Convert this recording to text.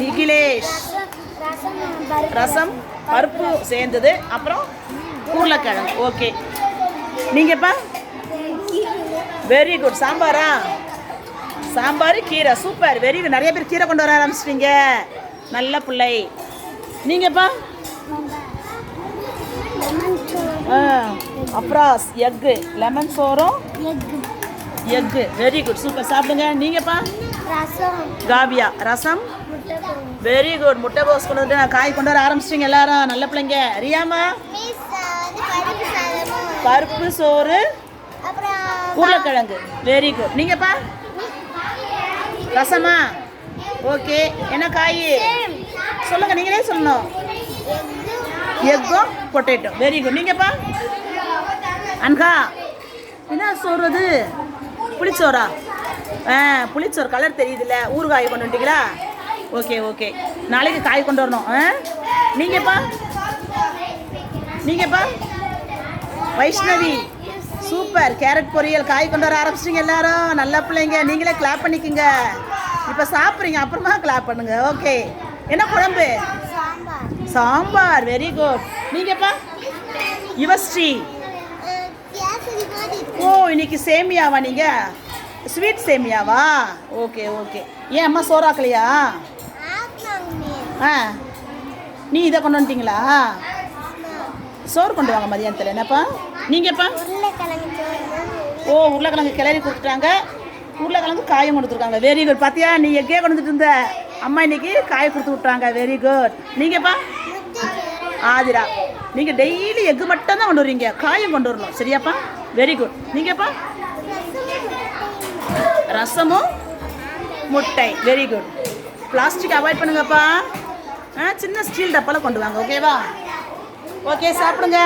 நிகிலேஷ். ரசம் பருப்பு சேர்ந்தது. அப்புறம் உருளைக்கிழங்கு. ஓகே நீங்கப்பா? வெரி குட் சாம்பாரா? சாம்பார் கீரை. சூப்பர் வெரி குட் நிறைய பேர் கீரை கொண்டு வர ஆரம்பிச்சிட்டீங்க. நல்ல பிள்ளை. நீங்கப்பா? அப்புறம் எக்கு. லெமன் சோறும் egg egg. Very good super சாப்பிடுங்க. நீங்கப்பா? காவியா. ரசம்? வெரி குட் முட்டை கோஸ் கொண்டு வந்து நான் காய் கொண்டு வர ஆரம்பிச்சிட்டிங்க எல்லாரும். நல்ல பிள்ளைங்க. ரியாமா? பருப்பு சோறு உருளைக்கிழங்கு. வெரி குட் நீங்கப்பா? ரசமா? ஓகே என்ன காய்? சொல்லுங்க நீங்களே சொல்லணும். எக்கும் பொட்டேட்டோ வெரி குட் நீங்கப்பா? அன்கா என்ன சோறு அது? புளிச்சோரா ஆ புளிச்சோறு. கலர் தெரியுதுல்ல. ஊறுகாய் கொண்டு வந்துட்டீங்களா? Okay okay. நாளைக்கு காய் கொண்டு வரணும். ஆ? நீங்கப்பா? நீங்கப்பா? வைஷ்ணவி. சூப்பர். கேரட் பொரியல். காய் கொண்டு வர ஆரம்பிச்சிட்டிங்க எல்லாரும். நல்ல பிள்ளைங்க. நீங்களே கிளாப் பண்ணிக்கோங்க. இப்போ சாப்பிட்றீங்க. அப்புறமா கிளாப் பண்ணுங்க. ஓகே. என்ன குழம்பு? சாம்பார். வெரி குட் நீங்கப்பா? யுவஸ்ரீ. ஓ இன்னைக்கு சேமியாவா நீங்கள் ஸ்வீட் சேமியாவா? Okay okay. ஏன் அம்மா சோறாக்கலையா? ஆ. நீ இதை கொண்டு வந்துட்டீங்களா? சோறு கொண்டு வாங்க மதியானத்தில். என்னப்பா? நீங்கப்பா? ஓ உருளைக்கிழங்கு கிளறி கொடுத்துட்டாங்க. உருளைக்கிழங்கு காயம் கொடுத்துருக்காங்க வெரி குட் பார்த்தியா நீ எக்கே கொண்டு வந்துட்டு இருந்த அம்மா இன்னைக்கு காய கொடுத்து விட்றாங்க வெரி குட் நீங்கப்பா? ஆதிரா. நீங்கள் டெய்லி எக்கு மட்டும்தான் கொண்டு வருவீங்க காயம் கொண்டு வரணும். சரியாப்பா? வெரி குட் நீங்கப்பா? ரசமும் முட்டை. வெரி குட் பிளாஸ்டிக் அவாய்ட் பண்ணுங்கப்பா. சின்ன ஸ்டீல் டப்பால கொண்டு வாங்க ஓகேவா ஓகே சாப்பிடுங்க.